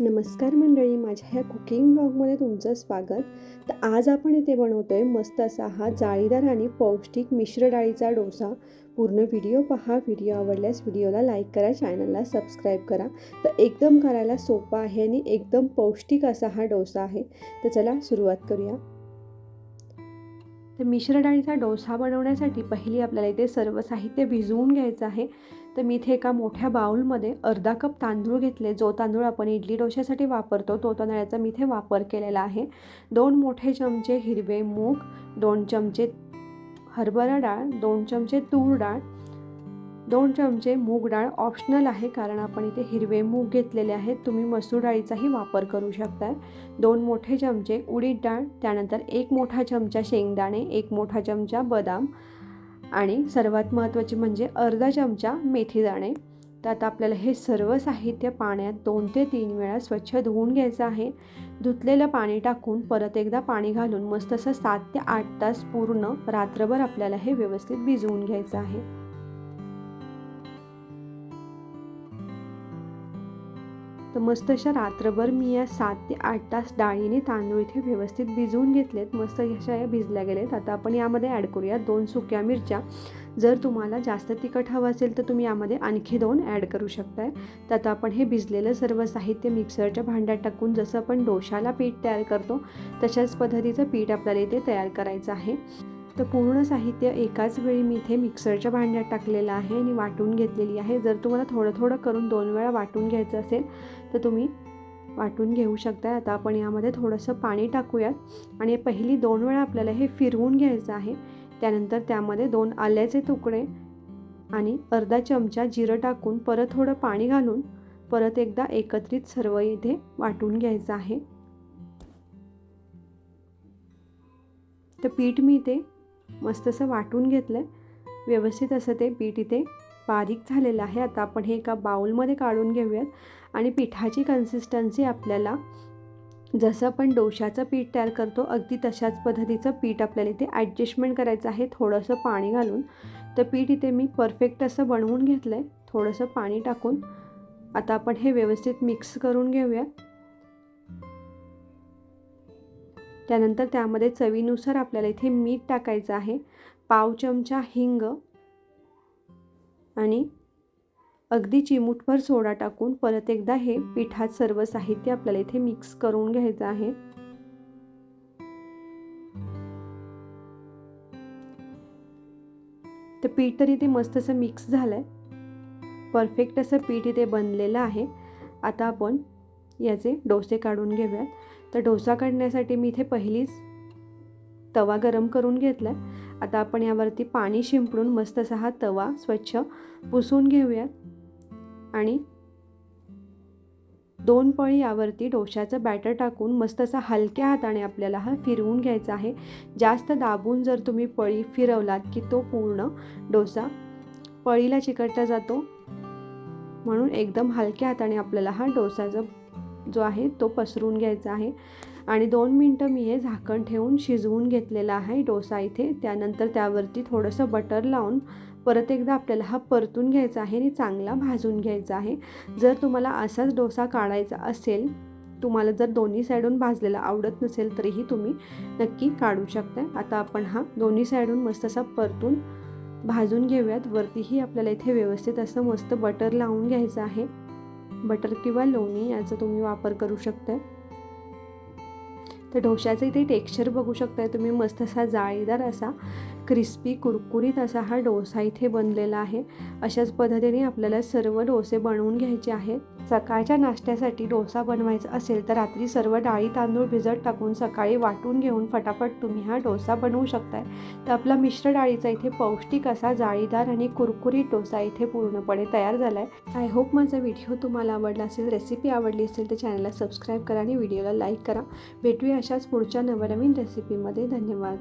नमस्कार मंडळी माझ्या ह्या कुकिंग ब्लॉगमध्ये तुमचं स्वागत. तर आज आपण इथे बनवतो आहे मस्त असा हा जाळीदार आणि पौष्टिक मिश्र डाळीचा डोसा. पूर्ण व्हिडिओ पहा व्हिडिओ आवडल्यास व्हिडिओला लाईक करा चॅनलला सबस्क्राईब करा. तर एकदम करायला सोपा आहे आणि एकदम पौष्टिक असा हा डोसा आहे. तर चला सुरुवात करूया. तर मिश्र डाळीचा डोसा बनवण्यासाठी पहिली आपल्याला इथे सर्व साहित्य भिजवून घ्यायचं आहे. तर मी इथे एका मोठ्या बाऊलमध्ये अर्धा कप तांदूळ घेतले. जो तांदूळ आपण इडली डोश्यासाठी वापरतो तो तांदळाचा मी इथे वापर केलेला आहे. दोन मोठे चमचे हिरवे मूग दोन चमचे हरभरा डाळ दोन चमचे तूर डाळ दोन चमचे मूग डाळ ऑप्शनल आहे कारण आपण इथे हिरवे मूग घेतलेले आहेत. तुम्ही मसूर डाळीचाही वापर करू शकता दोन मोठे चमचे उडीद डाळ त्यानंतर एक मोठा चमचा शेंगदाणे एक मोठा चमचा बदाम आणि सर्वात महत्त्वाचे म्हणजे अर्धा चमचा मेथी दाणे. तर आता आपल्याला हे सर्व साहित्य पाण्यात दोन ते तीन वेळा स्वच्छ धुवून घ्यायचं आहे. धुतलेलं पाणी टाकून परत एकदा पाणी घालून मस्त असं सात ते आठ तास पूर्ण रात्रभर आपल्याला हे व्यवस्थित भिजवून घ्यायचं आहे. तर मस्त अशा रात्रभर मी या सात ते आठ तास डाळीने तांदूळ इथे व्यवस्थित भिजवून घेतलेत. मस्त अशा या भिजल्या गेलेत आता आपण यामध्ये ॲड करूया दोन सुक्या मिरच्या. जर तुम्हाला जास्त तिखट हवं असेल तर तुम्ही यामध्ये आणखी दोन ॲड करू शकताय. तर आता आपण हे भिजलेलं सर्व साहित्य मिक्सरच्या भांड्यात टाकून जसं आपण डोशाला पीठ तयार करतो तशाच पद्धतीचं पीठ आपल्याला इथे तयार करायचं आहे. तर पूर्ण साहित्य एकाच वेळी मी इथे मिक्सरच्या भांड्यात टाकलेलं आहे आणि वाटून घेतलेली आहे. जर तुम्हाला थोडं थोडं करून दोन वेळा वाटून घ्यायचं असेल तर तुम्ही वाटून घेऊ शकता आता आपण यामध्ये थोडंसं पाणी टाकूयात. आणि पहिली दोन वेळा आपल्याला हे फिरवून घ्यायचं आहे. त्यानंतर त्यामध्ये दोन आल्याचे तुकडे आणि अर्धा चमचा जिरं टाकून परत थोडं पाणी घालून परत एकदा एकत्रित सर्व इथे वाटून घ्यायचं आहे. तर पीठ मी ते मस्त असं वाटून घेतलं आहे व्यवस्थित असं ते पीठ इथे बारीक झालेलं आहे. आता आपण हे एका बाउलमध्ये काढून घेऊयात. आणि पिठाची कन्सिस्टन्सी आपल्याला जसं आपण डोशाचं पीठ तयार करतो अगदी तशाच पद्धतीचं पीठ आपल्याला इथे ॲडजस्टमेंट करायचं आहे. थोडंसं पाणी घालून. तर पीठ इथे मी परफेक्ट असं बनवून घेतलं आहे थोडंसं पाणी टाकून. आता आपण हे व्यवस्थित मिक्स करून घेऊया त्यानंतर त्यामध्ये चवीनुसार आपल्याला इथे मीठ टाकायचं आहे पाव चमचा हिंग आणि अगदी चिमूटभर सोडा टाकून परत एकदा हे पिठात सर्व साहित्य आपल्याला इथे मिक्स करून घ्यायचं आहे. तर पीठ तर इथे मस्त असं मिक्स झालं आहे परफेक्ट असं पीठ इथे बनलेलं आहे. आता आपण याचे डोसे काढून घेऊयात. तर डोसा काढण्यासाठी मी इथे पहिलीच तवा गरम करून घेतला आहे आता आपण यावरती पाणी शिंपडून मस्त असा हा तवा स्वच्छ पुसून घेऊयात. आणि दोन पळी यावरती डोशाचं बॅटर टाकून मस्त असा हलक्या हाताने आपल्याला हा फिरवून घ्यायचा आहे. जास्त दाबून जर तुम्ही पळी फिरवलात की तो पूर्ण डोसा पळीला चिकटला जातो. म्हणून एकदम हलक्या हाताने आपल्याला हा डोसाचं जो आहे तो पसरून घ्यायचा आहे. आणि दोन मिनटं मी हे झाकण ठेवून शिजवून घेतलेला आहे डोसा इथे. त्यानंतर त्यावरती थोडंसं बटर लावून परत एकदा आपल्याला हा परतून घ्यायचा आहे आणि चांगला भाजून घ्यायचा आहे. जर तुम्हाला असाच डोसा काढायचा असेल तुम्हाला जर दोन्ही साईडून भाजलेला आवडत नसेल तरीही तुम्ही नक्की काढू शकता आता आपण हा दोन्ही साईडून मस्त असा परतून भाजून घेऊयात. वरतीही आपल्याला इथे व्यवस्थित असं मस्त बटर लावून घ्यायचं आहे. बटर किंवा लोणी याचा तुम्ही वापर करू शकता तर ढोशाचं इथे टेक्स्चर बघू शकताय. तुम्ही मस्त असा जाळीदार असा क्रिस्पी कुरकुरीत असा हा डोसा इथे बनलेला आहे. अशाच पद्धतीने आपल्याला सर्व डोसे बनवून घ्यायचे आहेत. सकाळच्या नाश्त्यासाठी डोसा बनवायचा असेल तर रात्री सर्व डाळी तांदूळ भिजत टाकून सकाळी वाटून घेऊन फटाफट तुम्ही हा डोसा बनवू शकताय. तर आपला मिश्र डाळीचा इथे पौष्टिक असा जाळीदार आणि कुरकुरीत डोसा इथे पूर्णपणे तयार झाला आहे आय होप माझा व्हिडिओ तुम्हाला आवडला असेल रेसिपी आवडली असेल तर चॅनलला सबस्क्राईब करा आणि व्हिडिओला लाईक करा. भेटूया अशाच पुढच्या नवनवीन रेसिपीमध्ये धन्यवाद.